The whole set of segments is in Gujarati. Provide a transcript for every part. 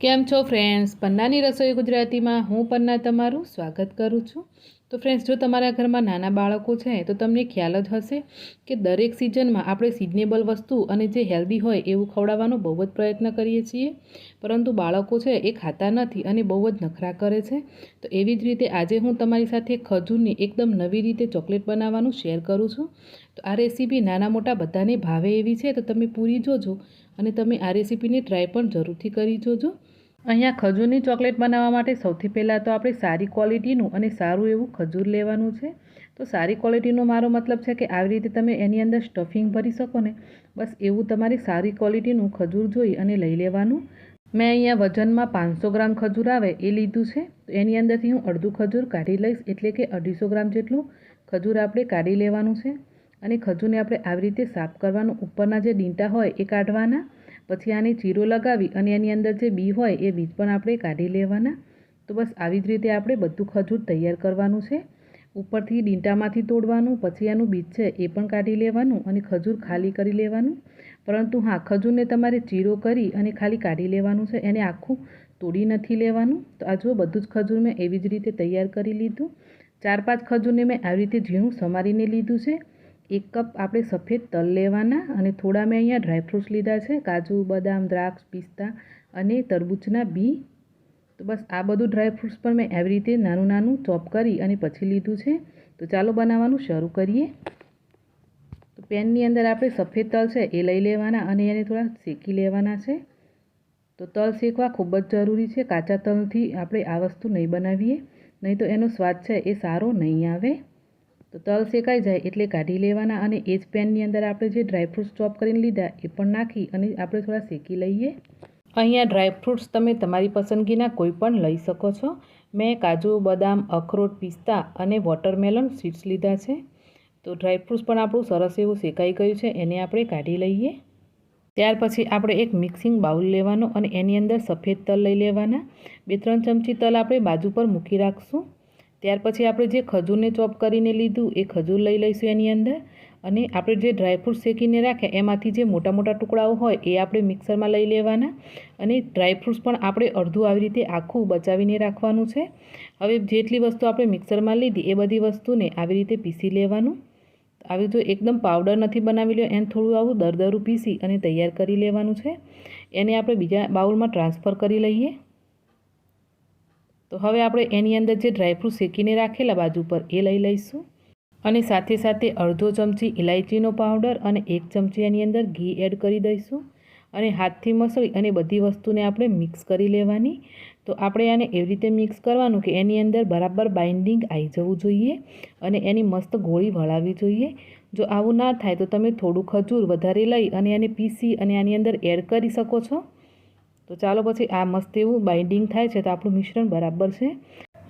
કેમ છો ફ્રેન્ડ્સ પન્નાની રસોઈ ગુજરાતીમાં હું પન્ના તમારું સ્વાગત કરું છું. તો ફ્રેન્ડ્સ જો તમારા ઘરમાં નાના બાળકો છે, તો તમને ખ્યાલ જ હશે કે દરેક સિઝનમાં આપણે સિઝનેબલ વસ્તુ અને જે હેલ્ધી હોય એવું ખવડાવવાનો બહુ જ પ્રયત્ન કરીએ છીએ. પરંતુ બાળકો છે, એ ખાતા નથી અને બહુ જ નખરા કરે છે. તો એવી જ રીતે આજે હું તમારી સાથે ખજૂરની એકદમ નવી રીતે ચોકલેટ બનાવવાનું શેર કરું છું. તો આ રેસીપી નાના મોટા બધાને ભાવે એવી છે, તો તમે પૂરી જોજો અને તમે આ રેસીપીને ટ્રાય પણ જરૂરથી કરી જોજો. અહીંયા ખજૂરની ચોકલેટ બનાવવા માટે સૌથી પહેલાં તો આપણે સારી ક્વોલિટીનું અને સારું એવું ખજૂર લેવાનું છે. તો સારી ક્વોલિટીનો મારો મતલબ છે કે આવી રીતે તમે એની અંદર સ્ટફિંગ ભરી શકો ને, બસ એવું તમારી સારી ક્વોલિટીનું ખજૂર જોઈ અને લઈ લેવાનું. મેં અહીંયા વજનમાં પાંચસો ગ્રામ ખજૂર આવે એ લીધું છે. તો એની અંદરથી હું અડધું ખજૂર કાઢી લઈશ, એટલે કે અઢીસો ગ્રામ જેટલું ખજૂર આપણે કાઢી લેવાનું છે. અને ખજૂરને આપણે આવી રીતે સાફ કરવાનું, ઉપરના જે ડીંટા હોય એ કાઢવાના. પછી આને ચીરો લગાવી અને એની અંદર જે બી હોય એ બીજ પણ આપણે કાઢી લેવાના. તો બસ આવી જ રીતે આપણે બધું ખજૂર તૈયાર કરવાનું છે. ઉપરથી ડીંટામાંથી તોડવાનું, પછી એનું બીજ છે એ પણ કાઢી લેવાનું અને ખજૂર ખાલી કરી લેવાનું. પરંતુ હા, ખજૂરને તમારે ચીરો કરી અને ખાલી કાઢી લેવાનું છે, એને આખું તોડી નથી લેવાનું. તો આ જો બધું જ ખજૂર મેં એવી જ રીતે તૈયાર કરી લીધું. ચાર પાંચ ખજૂરને મેં આવી રીતે ઝીણું સમારીને લીધું છે. એક કપ આપણે સફેદ તલ લેવાના અને થોડા મેં અહીંયા ડ્રાયફ્રૂટ્સ લીધા છે, કાજુ, બદામ, દ્રાક્ષ, પિસ્તા અને તરબૂચના બી. તો બસ આ બધું ડ્રાયફ્રૂટ્સ પણ મેં એવી રીતે નાનું નાનું ચોપ કરી અને પછી લીધું છે. તો ચાલો બનાવવાનું શરૂ કરીએ. તો પેનની અંદર આપણે સફેદ તલ છે એ લઈ લેવાના અને એને થોડા શેકી લેવાના છે. તો તલ શેકવા ખૂબ જ જરૂરી છે, કાચા તલથી આપણે આ વસ્તુ નહીં બનાવીએ, નહીં તો એનો સ્વાદ છે એ સારો નહીં આવે. તો તલ શેકાઈ જાય એટલે કાઢી લેવાના અને એ જ પેનની અંદર આપણે જે ડ્રાયફ્રૂટ્સ ચોપ કરીને લીધા એ પણ નાખી અને આપણે થોડા શેકી લઈએ. અહીંયા ડ્રાયફ્રૂટ્સ તમે તમારી પસંદગીના કોઈ પણ લઈ શકો છો. મેં કાજુ, બદામ, અખરોટ, પિસ્તા અને વોટરમેલન સ્વીટ્સ લીધા છે. તો ડ્રાયફ્રૂટ્સ પણ આપણું સરસ એવું શેકાઈ ગયું છે, એને આપણે કાઢી લઈએ. ત્યાર પછી આપણે એક મિક્સિંગ બાઉલ લેવાનો અને એની અંદર સફેદ તલ લઈ લેવાના. બે ત્રણ ચમચી તલ આપણે બાજુ પર મૂકી રાખશું. ત્યાર પછી આપણે જે ખજૂરને ચોપ કરીને લીધું એ ખજૂર લઈ લઈશું એની અંદર. અને આપણે જે ડ્રાયફ્રૂટ શેકીને રાખ્યા એમાંથી જે મોટા મોટા ટુકડાઓ હોય એ આપણે મિક્સરમાં લઈ લેવાના. અને ડ્રાયફ્રૂટ્સ પણ આપણે અડધું આવી રીતે આખું બચાવીને રાખવાનું છે. હવે જેટલી વસ્તુ આપણે મિક્સરમાં લીધી એ બધી વસ્તુને આવી રીતે પીસી લેવાનું. આવી જો એકદમ પાવડર નથી બનાવી લો એને થોડું આવું દરદરું પીસી અને તૈયાર કરી લેવાનું છે. એને આપણે બીજા બાઉલમાં ટ્રાન્સફર કરી લઈએ. તો હવે આપણે એની અંદર જે ડ્રાયફ્રૂટ શેકીને રાખેલા બાજુ પર એ લઈ લઈશું. અને સાથે સાથે અડધો ચમચી ઇલાયચીનો પાવડર અને એક ચમચી એની અંદર ઘી એડ કરી દઈશું. અને હાથથી મસળી અને બધી વસ્તુને આપણે મિક્સ કરી લેવાની. તો આપણે આને એવી રીતે મિક્સ કરવાનું કે એની અંદર બરાબર બાઇન્ડિંગ આવી જવું જોઈએ અને એની મસ્ત ગોળી વળાવવી જોઈએ. જો આવું ના થાય તો તમે થોડું ખજૂર વધારે લઈ અને એને પીસી અને આની અંદર એડ કરી શકો છો. તો ચાલો પછી આ મસ્ત એવું બાઇન્ડિંગ થાય છે તો આપણું મિશ્રણ બરાબર છે.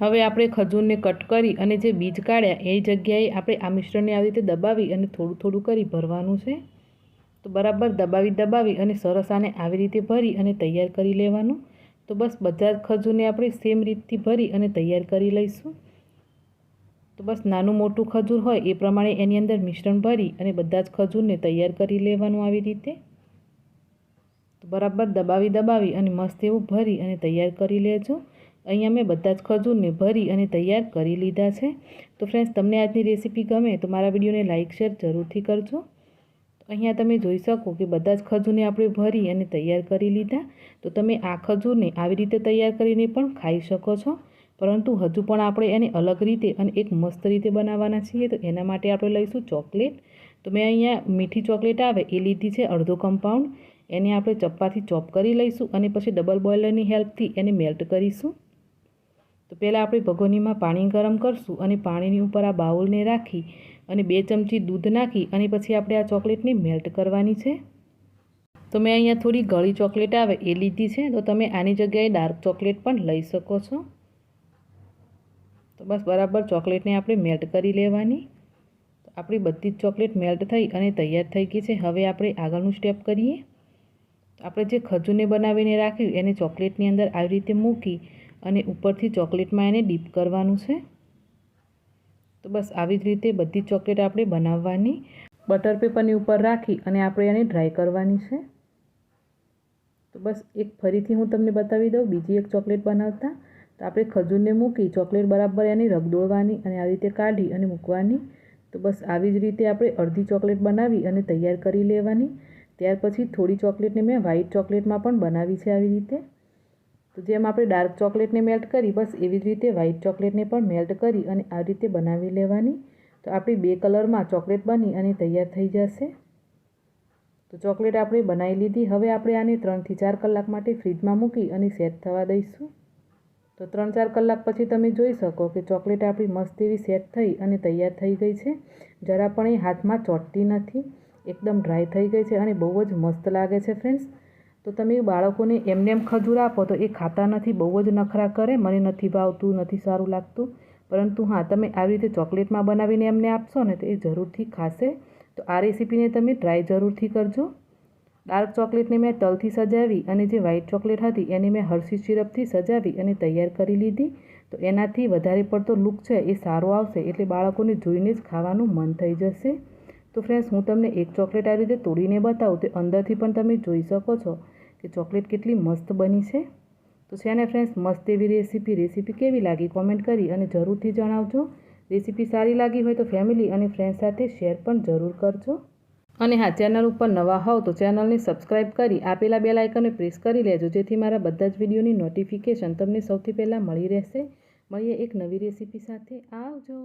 હવે આપણે ખજૂરને કટ કરી અને જે બીજ કાઢ્યા એ જગ્યાએ આપણે આ મિશ્રણને આવી રીતે દબાવી અને થોડું થોડું કરી ભરવાનું છે. તો બરાબર દબાવી દબાવી અને સરસ આને આવી રીતે ભરી અને તૈયાર કરી લેવાનું. તો બસ બધા ખજૂરને આપણે સેમ રીતથી ભરી અને તૈયાર કરી લઈશું. તો બસ નાનું મોટું ખજૂર હોય એ પ્રમાણે એની અંદર મિશ્રણ ભરી અને બધા જ ખજૂરને તૈયાર કરી લેવાનું આવી રીતે. બરાબર દબાવી દબાવી અને મસ્ત એવું ભરી અને તૈયાર કરી લેજો. અહીંયા મેં બધા જ ખજૂરને ભરી અને તૈયાર કરી લીધા છે. તો ફ્રેન્ડ્સ તમને આજની રેસીપી ગમે તો મારા વિડીયોને લાઇક શેર જરૂરથી કરજો. અહીંયા તમે જોઈ શકો કે બધા જ ખજૂરને આપણે ભરી અને તૈયાર કરી લીધા. તો તમે આ ખજૂરને આવી રીતે તૈયાર કરીને પણ ખાઈ શકો છો. પરંતુ હજુ પણ આપણે એને અલગ રીતે અને એક મસ્ત રીતે બનાવવાના છીએ. તો એના માટે આપણે લઈશું ચોકલેટ. તો મેં અહીંયા મીઠી ચોકલેટ આવે એ લીધી છે અડધો કમ્પાઉન્ડ એને આપણે ચપ્પાથી ચોપ કરી લઈશું અને પછી ડબલ બોઇલરની હેલ્પથી એને મેલ્ટ કરીશું. તો પહેલાં આપણે ભગોનીમાં પાણી ગરમ કરશું અને પાણીની ઉપર આ બાઉલને રાખી અને બે ચમચી દૂધ નાખી અને પછી આપણે આ ચોકલેટને મેલ્ટ કરવાની છે. તો મેં અહીંયા થોડી ગળી ચોકલેટ આવે એ લીધી છે. તો તમે આની જગ્યાએ ડાર્ક ચોકલેટ પણ લઈ શકો છો. તો બસ બરાબર ચોકલેટને આપણે મેલ્ટ કરી લેવાની. આપણી બધી જ ચોકલેટ મેલ્ટ થઈ અને તૈયાર થઈ ગઈ છે. હવે આપણે આગળનું સ્ટેપ કરીએ. આપણે જે ખજૂરને બનાવીને રાખ્યું, એને ચોકલેટની અંદર આવી રીતે મૂકી અને ઉપરથી ચોકલેટમાં એને ડીપ કરવાનું છે. તો બસ આવી જ રીતે બધી ચોકલેટ આપણે બનાવવાની. બટર પેપરની ઉપર રાખી અને આપણે એને ડ્રાય કરવાની છે. તો બસ એક ફરીથી હું તમને બતાવી દઉં, બીજી એક ચોકલેટ બનાવતા. તો આપણે ખજૂરને મૂકી, ચોકલેટ બરાબર એની રગદોળવાની અને આવી રીતે કાઢી અને મૂકવાની. તો બસ આવી જ રીતે આપણે અડધી ચોકલેટ બનાવી અને તૈયાર કરી લેવાની. ત્યાર પછી થોડી ચોકલેટને મેં વ્હાઈટ ચોકલેટમાં પણ બનાવી છે આવી રીતે. તો જેમ આપણે ડાર્ક ચોકલેટને મેલ્ટ કરી, બસ એવી જ રીતે વ્હાઈટ ચોકલેટને પણ મેલ્ટ કરી અને આવી રીતે બનાવી લેવાની. તો આપણી બે કલરમાં ચોકલેટ બની અને તૈયાર થઈ જશે. તો ચોકલેટ આપણે બનાવી લીધી. હવે આપણે આને ત્રણથી ચાર કલાક માટે ફ્રીજમાં મૂકી અને સેટ થવા દઈશું. તો ત્રણ ચાર કલાક પછી તમે જોઈ શકો કે ચોકલેટ આપણી મસ્ત એવી સેટ થઈ અને તૈયાર થઈ ગઈ છે. જરા પણ એ હાથમાં ચોંટતી નથી. એકદમ ડ્રાય થઈ ગઈ છે અને બહુ જ મસ્ત લાગે છે ફ્રેન્ડ્સ તો તમે બાળકોને એમને એમ ખજૂર આપો તો એ ખાતા નથી, બહુ જ નખરા કરે, મને નથી ભાવતું, નથી સારું લાગતું. પરંતુ હા, તમે આવી રીતે ચોકલેટમાં બનાવીને એમને આપશો ને તો એ જરૂરથી ખાશે. તો આ રેસીપીને તમે ટ્રાય જરૂરથી કરજો. ડાર્ક ચોકલેટને મેં તલથી સજાવી અને જે વ્હાઇટ ચોકલેટ હતી એને મેં હર્ષી સિરપથી સજાવી અને તૈયાર કરી લીધી. તો એનાથી વધારે પડતો લુક છે એ સારો આવશે એટલે બાળકોને જોઈને જ ખાવાનું મન થઈ જશે. તો ફ્રેન્ડ્સ હું તમને એક ચોકલેટ આ રીતે તોડીને બતાવું, તો અંદરથી પણ તમે જોઈ શકો છો કે ચોકલેટ કેટલી મસ્ત બની છે. તો છે ને ફ્રેન્ડ્સ મસ્ત એવી રેસીપી રેસીપી કેવી લાગી કોમેન્ટ કરી અને જરૂરથી જણાવજો. રેસીપી સારી લાગી હોય તો ફેમિલી અને ફ્રેન્ડ સાથે શેર પણ જરૂર કરજો. અને હા ચેનલ ઉપર નવા હોવ તો ચેનલને સબસ્ક્રાઈબ કરી આપેલા બે લાઇકને પ્રેસ કરી લેજો, જેથી મારા બધા જ વિડીયોની નોટિફિકેશન તમને સૌથી પહેલાં મળી રહેશે. મળીએ એક નવી રેસીપી સાથે. આવજો.